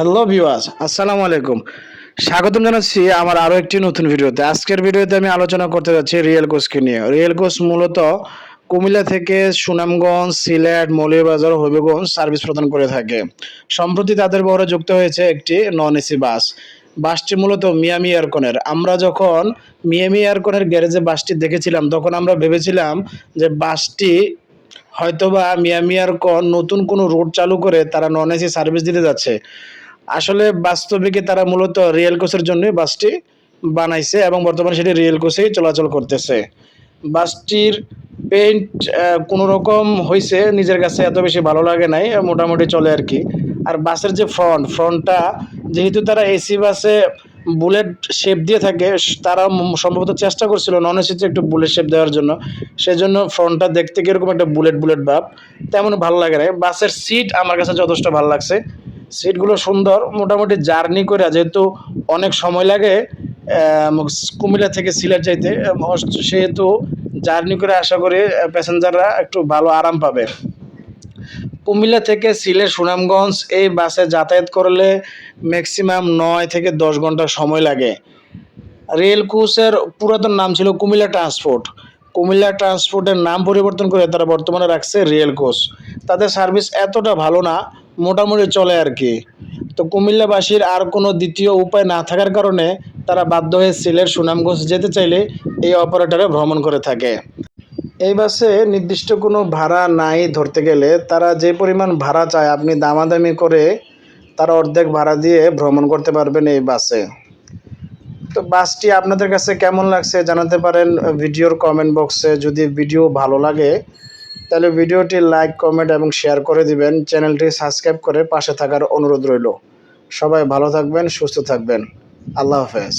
Hello viewers আসসালামু আলাইকুম স্বাগতম জানাচ্ছি আমার আরও একটি নতুন ভিডিওতে। আজকের ভিডিওতে আমি আলোচনা করতে যাচ্ছি রিয়েল কোচকে নিয়ে। রিয়েল কোচ মূলত কুমিল্লা থেকে সুনামগঞ্জ, সিলেট, মৌলভীবাজার, হবিগঞ্জ সার্ভিস প্রদান করে থাকে। সম্প্রতি তাদের বহরে যুক্ত হয়েছে একটি নন এসি বাস বাসটি মূলত মিয়ামি এয়ারকনের। আমরা যখন মিয়ামি এয়ারকনের গ্যারেজে বাসটি দেখেছিলাম, তখন আমরা ভেবেছিলাম যে বাসটি হয়তোবা মিয়ামি এয়ারকন নতুন কোনো রুট চালু করে তারা নন এসি সার্ভিস দিতে যাচ্ছে। আসলে বাস্তবিকে তারা মূলত রিয়েল কোচের জন্য বাসটি বানাইছে এবং বর্তমানে সেটি রিয়েল কোচেই চলাচল করতেছে। বাসটির পেইন্ট কোনো রকম হয়েছে নিজের কাছে এত বেশি ভালো লাগে নাই, মোটামুটি চলে আর কি। আর বাসের যে ফ্রন্ট ফ্রন্টটা যেহেতু তারা এসি বাসে বুলেট শেপ দিয়ে থাকে, তারা সম্ভবত চেষ্টা করছিল নন এসিতে একটু বুলেট শেপ দেওয়ার জন্য। সেজন্য ফ্রন্টটা দেখতে কীরকম একটা বুলেট বুলেট ভাব, তেমন ভালো লাগে না বাসের সিট আমার কাছে যথেষ্ট ভালো লাগছে। সিটগুলো সুন্দর, মোটামুটি জার্নি করে, যেহেতু অনেক সময় লাগে কুমিল্লা থেকে সিলেট যাইতে সেহেতু জার্নি করে আশা করি প্যাসেঞ্জাররা একটু ভালো আরাম পাবে। কুমিল্লা থেকে সিলেট, সুনামগঞ্জ, এই বাসে যাতায়াত করলে ম্যাক্সিমাম নয় থেকে দশ ঘণ্টা সময় লাগে। রেল কোচের পুরাতন নাম ছিল কুমিল্লা ট্রান্সপোর্ট। কুমিল্লা ট্রান্সপোর্টের নাম পরিবর্তন করে তারা বর্তমানে রাখছে রিয়েল কোচ। তাদের সার্ভিস এতটা ভালো না, মোটামুটি চলে আর কি। তো কুমিল্লাবাসীর আর কোনো দ্বিতীয় উপায় না থাকার কারণে তারা বাধ্য হয়ে সিলেট সুনামগঞ্জ যেতে চাইলে এই অপারেটরে ভ্রমণ করে থাকে। এই বাসে নির্দিষ্ট কোনো ভাড়া নাই ধরতে গেলে তারা যে পরিমাণ ভাড়া চায় আপনি দামাদামি করে তারা অর্ধেক ভাড়া দিয়ে ভ্রমণ করতে পারবেন এই বাসে। তো বাসটি আপনাদের কাছে কেমন লাগছে জানাতে পারেন ভিডিওর কমেন্ট বক্সে যদি ভিডিও ভালো লাগে, তাহলে ভিডিওটি লাইক কমেন্ট এবং শেয়ার করে দিবেন। চ্যানেলটি সাবস্ক্রাইব করে পাশে থাকার অনুরোধ রইল। সবাই ভালো থাকবেন, সুস্থ থাকবেন। আল্লাহ হাফেজ।